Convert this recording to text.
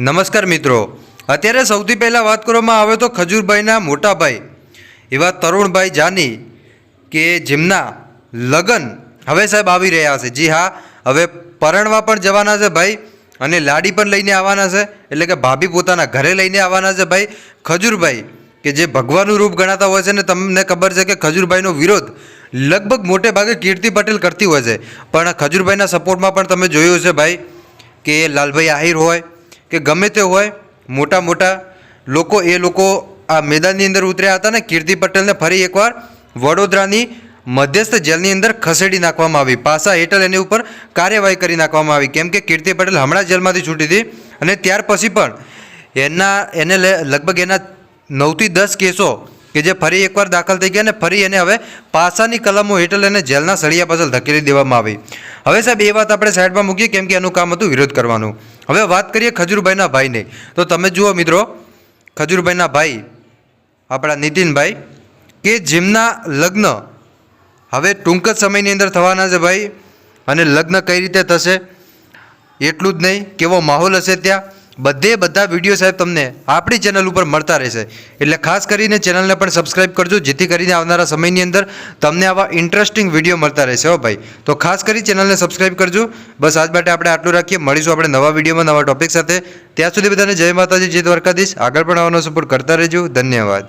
નમસ્કાર મિત્રો. અત્યારે સૌથી પહેલાં વાત કરવામાં આવે તો ખજૂરભાઈના મોટાભાઈ, એવા તરુણભાઈ જાની કે જેમના લગ્ન હવે સાહેબ આવી રહ્યા છે. જી હા, હવે પરણવા પણ જવાના છે ભાઈ અને લાડી પણ લઈને આવવાના છે. એટલે કે ભાભી પોતાના ઘરે લઈને આવવાના છે ભાઈ. ખજૂરભાઈ, કે જે ભગવાનનું રૂપ ગણાતા હોય છે ને તમને ખબર છે કે ખજૂરભાઈનો વિરોધ લગભગ મોટે ભાગે કીર્તિ પટેલ કરતી હોય છે. પણ ખજૂરભાઈના સપોર્ટમાં પણ તમે જોયું છે ભાઈ કે લાલભાઈ આહિર હોય કે ગમે તે હોય, મોટા મોટા લોકો, એ લોકો આ મેદાનની અંદર ઉતર્યા હતા ને, કીર્તિ પટેલને ફરી એકવાર વડોદરાની મધ્યસ્થ જેલની અંદર ખસેડી નાખવામાં આવી. પાસા હેઠળ એની ઉપર કાર્યવાહી કરી નાખવામાં આવી. કેમ કે કીર્તિ પટેલ હમણાં જેલમાંથી છૂટી હતી અને ત્યાર પછી પણ એના, એને લગભગ એના નવથી દસ કેસો કે જે ફરી એકવાર દાખલ થઈ ગયા અને ફરી એને હવે પાસાની કલમો હેઠળ એને જેલના સળિયા પાછળ ધકેલી દેવામાં આવી. હવે સાહેબ, એ વાત આપણે સાઈડમાં મૂકીએ, કેમ કે એનું કામ હતું વિરોધ કરવાનું. હવે વાત કરીએ ખજૂરભાઈના ભાઈની. તો તમે જુઓ મિત્રો, ખજૂરભાઈના ભાઈ, આપણા નીતિનભાઈ, કે જેમના લગ્ન હવે ટૂંક જ સમયની અંદર થવાના છે ભાઈ, અને લગ્ન કઈ રીતે થશે એટલું જ નહીં, કેવો માહોલ હશે ત્યાં. બધે બધા વીડિયો સાહેબ તમને આપણી ચેનલ ઉપર મળતા રહેશે. એટલે ખાસ કરીને ચેનલને પણ સબસ્ક્રાઇબ કરજો, જેથી કરીને આવનારા સમયની અંદર તમને આવા ઇન્ટરેસ્ટિંગ વીડિયો મળતા રહેશે, હો ભાઈ. તો ખાસ કરી ચેનલને સબસ્ક્રાઇબ કરજો. બસ આજ માટે આપણે આટલું રાખીએ. મળીશું આપણે નવા વિડીયોમાં નવા ટોપિક સાથે. ત્યાં સુધી બધાને જય માતાજી, જય દ્વારકાધીશ. આગળ પણ આવવાનો સપોર્ટ કરતા રહેજો. ધન્યવાદ.